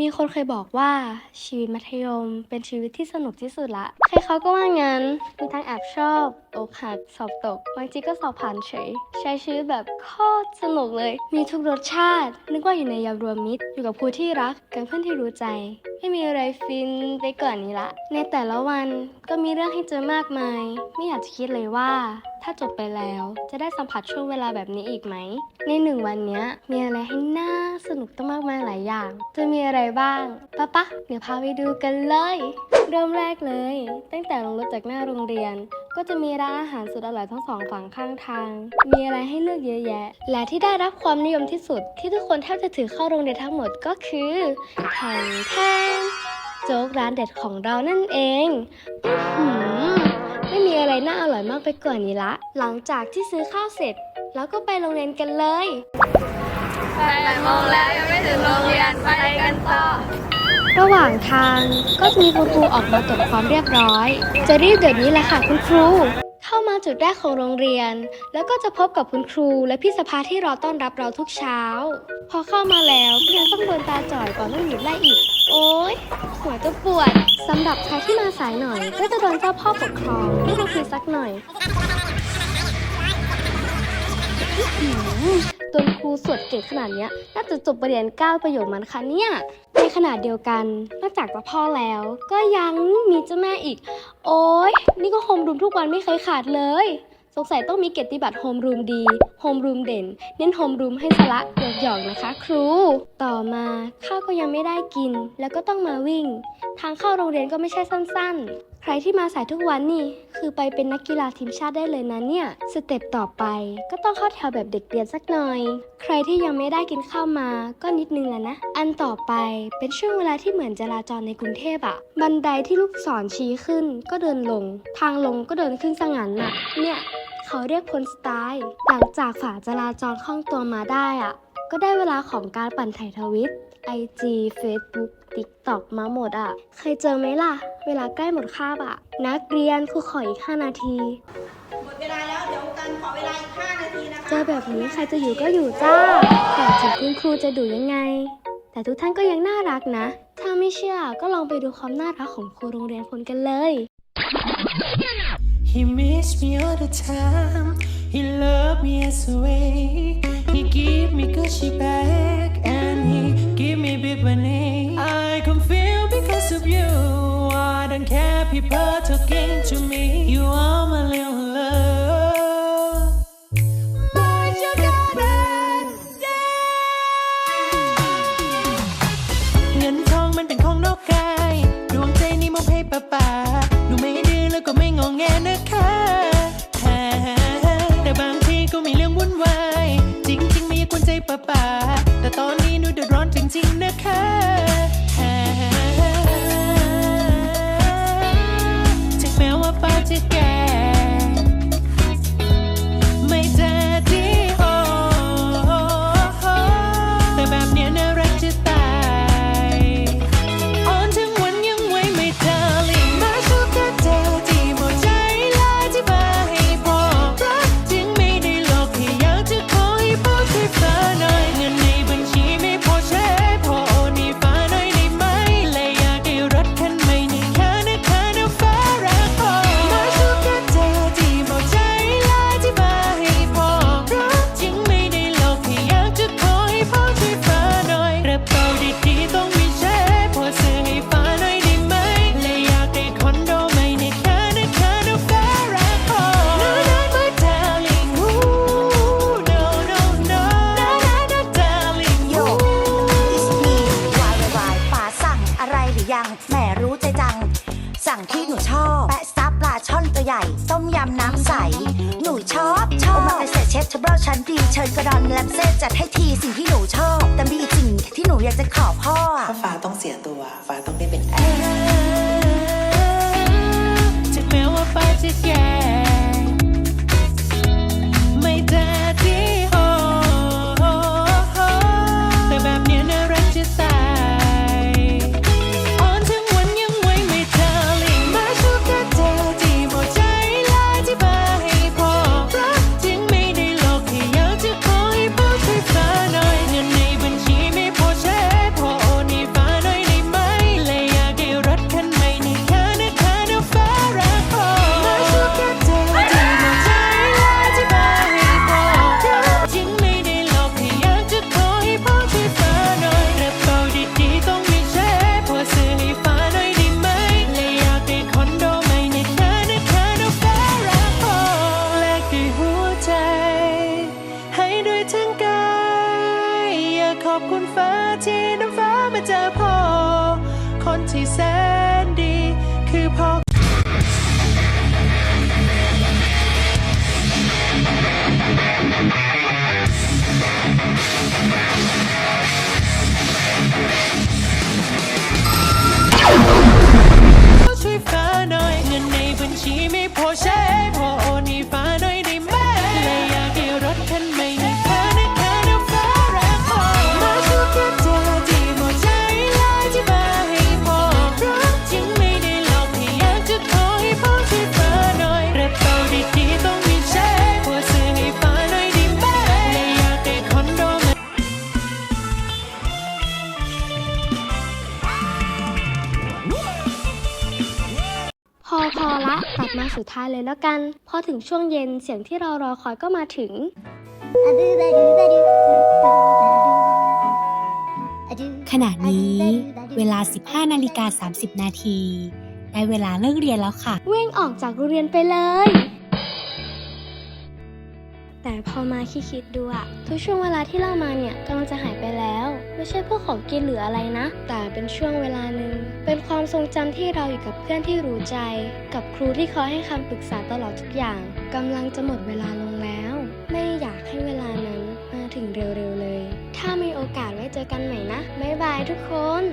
มีคนเคยบอกว่าชีวิตมัธยมเป็นชีวิตที่สนุกที่สุดละ ใครเขาก็ว่างั้น มีทั้งแอบชอบอกหักสอบตก บางทีก็สอบผ่านเฉย ใช้ชีวิตแบบโคตรสนุกเลย มีทุกรสชาติ นึกว่าอยู่ในยามรวมมิตร อยู่กับผู้ที่รักกับเพื่อนที่รู้ใจ ไม่มีอะไรฟินไปกว่านนี้ละ ในแต่ละวันก็มีเรื่องให้เจอมากมาย ไม่อยากจะคิดเลยว่า ถ้าจบไปแล้วจะได้สัมผัสช่วงเวลาแบบนี้อีกไหม ในหนึ่งวันนี้มีอะไรให้น่าสนุกตั้งมากมายหลายอย่าง จะมีอะไรบ้างปะปะเดี๋ยวพาไปดูกันเลย เริ่มแรกเลย ตั้งแต่ลงรถจากหน้าโรงเรียน ก็จะมีร้านอาหารสุดอร่อยทั้งสองฝั่งข้างทาง มีอะไรให้เลือกเยอะแยะ และที่ได้รับความนิยมที่สุด ที่ทุกคนแทบจะถือเข้าโรงเรียนทั้งหมดก็คือแทนแทนโจ๊กร้านเด็ดของเรานั่นเอง อือหือ ไม่มีอะไรน่าอร่อยมากไปกว่านี้ละ หลังจากที่ซื้อข้าวเสร็จ แล้วก็ไปโรงเรียนกันเลยแปดโมงแล้วยังไม่ถึงโรงเรียนไปกันต่อ ระหว่างทางก็จะมีคุณครูออกมาตรวจความเรียบร้อย จะรีบเดี๋ยวนี้แหละค่ะคุณครูเข้า มาจุดแรกของโรงเรียน แล้วก็จะพบกับคุณครูและพี่สภาที่รอต้อนรับเราทุกเช้า พอเข้ามาแล้วก็ยังต้องโดนตาจ่อยก่อนต้องหยุดไล่อีก โอ๊ยหัวจะปวดสำหรับใครที่มาสายหน่อย ก็จะโดนเจ้าพ่อปกครองเรียกมาคุยสักหน่อย ตัวครูสวดเก่งขนาดนี้น่าจะจบประเรียนเก้าประโยคมันคะเนี่ยในขณะเดียวกันนอกจากเจ้าพ่อแล้ว ก็ยังมีเจ้าแม่อีก โอ้ยนี่ก็โฮมรูมทุกวันไม่เคยขาดเลย สงสัยต้องมีเกียรติบัตรโฮมรูมดีโฮมรูมเด่น เน้นโฮมรูมให้สละหยอกนะคะ ครู ต่อมาข้าวก็ยังไม่ได้กิน แล้วก็ต้องมาวิ่ง ทางเข้าโรงเรียนก็ไม่ใช่สั้น ๆ ใครที่มาสายทุกวันนี่ คือไปเป็นนักกีฬาทีมชาติได้เลยนะเนี่ย สเต็ปต่อไปก็ต้องเข้าแถวแบบเด็กเรียนสักหน่อย ใครที่ยังไม่ได้กินข้าวมาก็นิดนึงแหละนะ อันต่อไปเป็นช่วงเวลาที่เหมือนจราจรในกรุงเทพอะบันไดที่ลูกศรชี้ขึ้นก็เดินลง ทางลงก็เดินขึ้นสงันน่ะ เนี่ยเขาเรียกพ้นสไตล์ หลังจากฝ่าจราจรคล่องตัวมาได้อะก็ได้เวลาของการปั่นถ่ายทวิต IG Facebook TikTok มาหมดอะเคยเจอไหมล่ะ เวลาใกล้หมดคาบอะนักเรียนครูขออีก 5 นาที หมดเวลาแล้ว เดี๋ยวกันขอเวลาอีก 5 นาทีนะคะ เจอแบบนี้ใครจะอยู่ก็อยู่จ้า แต่ถึงคุณครูจะดุยังไง แต่ทุกท่านก็ยังน่ารักนะ ถ้าไม่เชื่อก็ลองไปดูความน่ารักของครูโรงเรียนคนกันเลย He missed me all the time. He loved me as a way. He give me Gucci bag and he give me big money. I can feel because of you. I don't care people talking to me. You are my little love. My sugar daddy. เงินทองมันเป็นของนอกกาย ดวงใจนี่มอบให้ป้าป่าหนูไม่ดื้อแล้วก็ไม่งองแงนะ ขอพ่อ ถ้าฟ้าต้องเสียตัว ฟ้าต้องได้ สุดท้ายเลยแล้วกัน พอถึงช่วงเย็นเสียงที่เรารอคอยก็มาถึง ขณะนี้ เวลา 15นาฬิกา30 นาที ได้เวลาเลิกเรียนแล้วค่ะ วิ่งออกจากโรงเรียนไปเลย แต่พอมาคิดๆดูอะทุกช่วงเวลาที่เรามาเนี่ยกำลังจะหายไปแล้ว ไม่ใช่พวกของกินหรืออะไรนะ แต่เป็นช่วงเวลาหนึ่งเป็นความทรงจำที่เราอยู่กับเพื่อนที่รู้ใจ กับครูที่คอยให้คำปรึกษาตลอดทุกอย่างกำลังจะหมดเวลาลงแล้ว ไม่อยากให้เวลานั้นมาถึงเร็วๆเลย ถ้ามีโอกาสไว้เจอกันใหม่นะบ๊ายบายทุกคน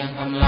ยังกำลัง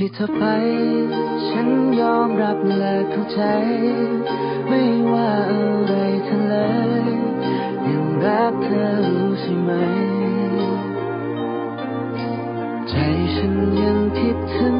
ที่เธอไป ฉันยอมรับและเข้าใจ ไม่ว่าอะไรเธอเลยยังรักเธอรู้ใช่ไหม ใจฉันยังคิดถึง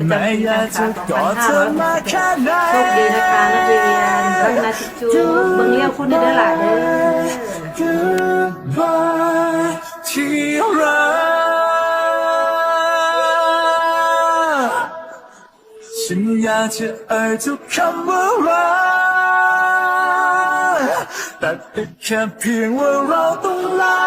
ประจำปีการศึกษา2566โชคดีนะคะนักเรียนรักนาทิจูเบิ่งเลี้ยวคุณเด้อหล่ะเด้อ Goodbye ที่รักฉันอยากจะเอ่ยทุกคำว่ารักแต่เป็นแค่เพียงว่าเราต้องลา